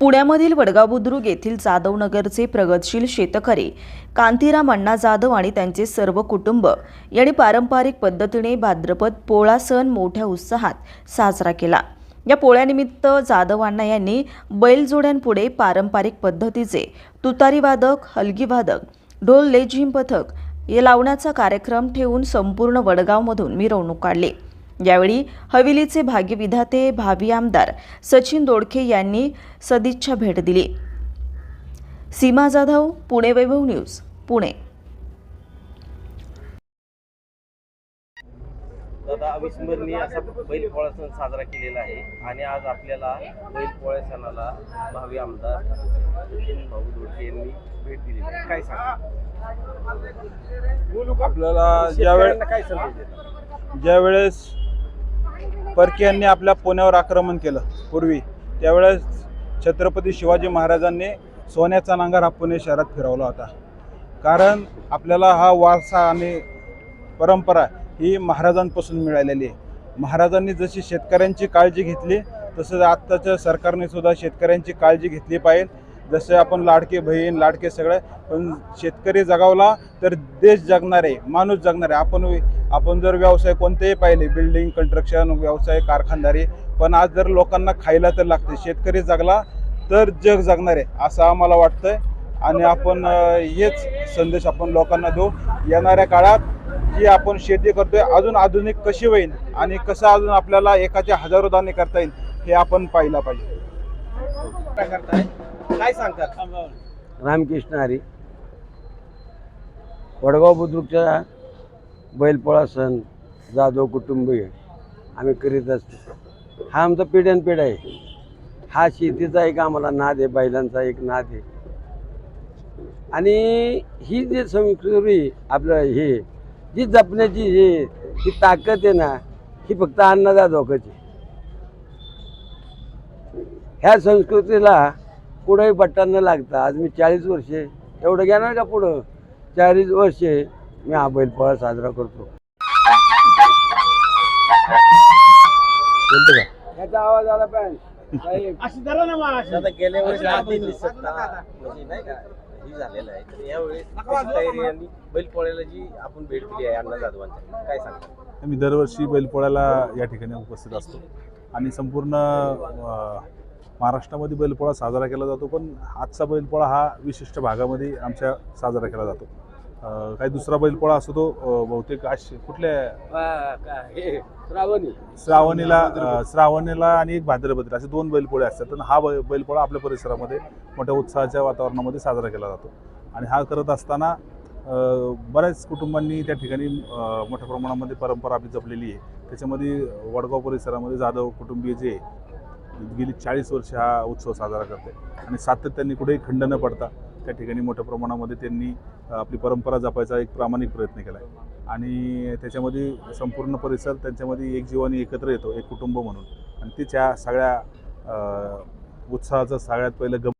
पुण्यामधील वडगाव बुद्रुक येथील जाधवनगरचे प्रगतशील शेतकरी कांतीराम अण्णा जाधव आणि त्यांचे सर्व कुटुंब यांनी पारंपरिक पद्धतीने भाद्रपद पोळा सण मोठ्या उत्साहात साजरा केला. या पोळ्यानिमित्त जाधवांना यांनी बैलजोड्यांपुढे पारंपरिक पद्धतीचे तुतारी वादक हलगी वादक ढोल लेझिम पथक हे लावण्याचा कार्यक्रम ठेवून संपूर्ण वडगावमधून मिरवणूक काढली. यावेळी हवेलीचे भाग्यविधाते भावी आमदार सचिन दोडके यांनी सदिच्छा भेट दिली. सीमा जाधव पुणे वैभव न्यूज पुणे. दादा अविस्मरणीय असा बैल पोळा सण साजरा केलेला आहे आणि आज आपल्याला बैल पोळ्या सणाला भावी आमदार सचिन भाऊ दोडके यांनी भेट आहे. काय सांगा आपल्याला ज्यावेळेस काय संदेश देतात परकीयांनी आपल्या पुण्यावर आक्रमण केलं पूर्वी. त्यावेळेस छत्रपती शिवाजी महाराजांनी सोन्याचा नांगर हा पुणे शहरात फिरवला होता. कारण आपल्याला हा वारसा आणि परंपरा ही महाराजांपासून मिळालेली आहे. महाराजांनी जशी शेतकऱ्यांची काळजी घेतली तसंच आत्ताच्या सरकारने सुद्धा शेतकऱ्यांची काळजी घेतली पाहिजे. जसे आपण लाडके बहीण लाडके सगळे पण शेतकरी जगावला तर देश जगणार आहे माणूस जगणार आहे आपण आपण जर व्यवसाय कोणतेही पाहिले बिल्डिंग कंस्ट्रक्शन व्यवसाय कारखानदारी पण आज जर लोकांना खायला तर लागते शेतकरी जगला तर जग जगणार आहे असं आम्हाला वाटतंय. आणि आपण हेच संदेश आपण लोकांना देऊ येणाऱ्या काळात जी आपण शेती करतोय अजून आधुनिक कशी होईल आणि कसं अजून आपल्याला एकाचे हजारो दाणे करता येईल हे आपण पाहिलं पाहिजे. काय सांगतात रामकृष्ण हरी. वडगाव बुद्रुकच्या बैलपोळा सण जाधव कुटुंबीय आम्ही करीत असतो. हा आमचा पिढ्यान पिढा आहे. हा शेतीचा एक आम्हाला नाद आहे बैलांचा एक नाद आहे. आणि ही जी संस्कृती आपलं हे जी जपण्याची हे ही ताकद आहे ना ही फक्त अन्नदा धोकाची ह्या संस्कृतीला कुठंही बट्टा न लागता आज मी चाळीस वर्षे एवढं घेणार का पुढं? चाळीस वर्षे मी हा बैलपोळा साजरा करतो. याचा आवाज आला पाहिजे. गेल्या वर्षी आधी म्हणजे नाही का ही झालेलं आहे. तर यावेळेस कशी तयारी आणि बैल पोळ्याला जी आपण भेट दिली आहे अण्णा जाधवांच्या काय मी दरवर्षी बैलपोळ्याला या ठिकाणी उपस्थित असतो. आणि संपूर्ण अ, महाराष्ट्रामध्ये बैलपोळा साजरा केला जातो पण आजचा बैलपोळा हा विशिष्ट भागामध्ये आमच्या साजरा केला जातो. काही दुसरा बैलपोळा असतो तो बहुतेक आश कुठल्या? हे श्रावणी. श्रावणीला श्रावणीला आणि एक भाद्रपत्री असे दोन बैलपोळे असतात. आणि हा बै- बैलपोळा आपल्या परिसरामध्ये मोठ्या उत्साहाच्या वातावरणामध्ये साजरा केला जातो. आणि हा करत असताना अ, बऱ्याच कुटुंबांनी त्या ठिकाणी अ, मोठ्या प्रमाणामध्ये परंपरा आपली जपलेली आहे. त्याच्यामध्ये वडगाव परिसरामध्ये जाधव कुटुंबीय जे आहे, गेली चाळीस वर्ष हा उत्सव साजरा करते. आणि सातत्याने कुठेही खंड न पडता त्या ठिकाणी मोठ्या प्रमाणामध्ये त्यांनी आपली परंपरा जपायचा एक प्रामाणिक प्रयत्न केला आहे. आणि त्याच्यामध्ये संपूर्ण परिसर त्यांच्यामध्ये एक जीवाने एकत्र येतो एक कुटुंब म्हणून. आणि तिच्या सगळ्या उत्साहाचं सगळ्यात पहिलं गम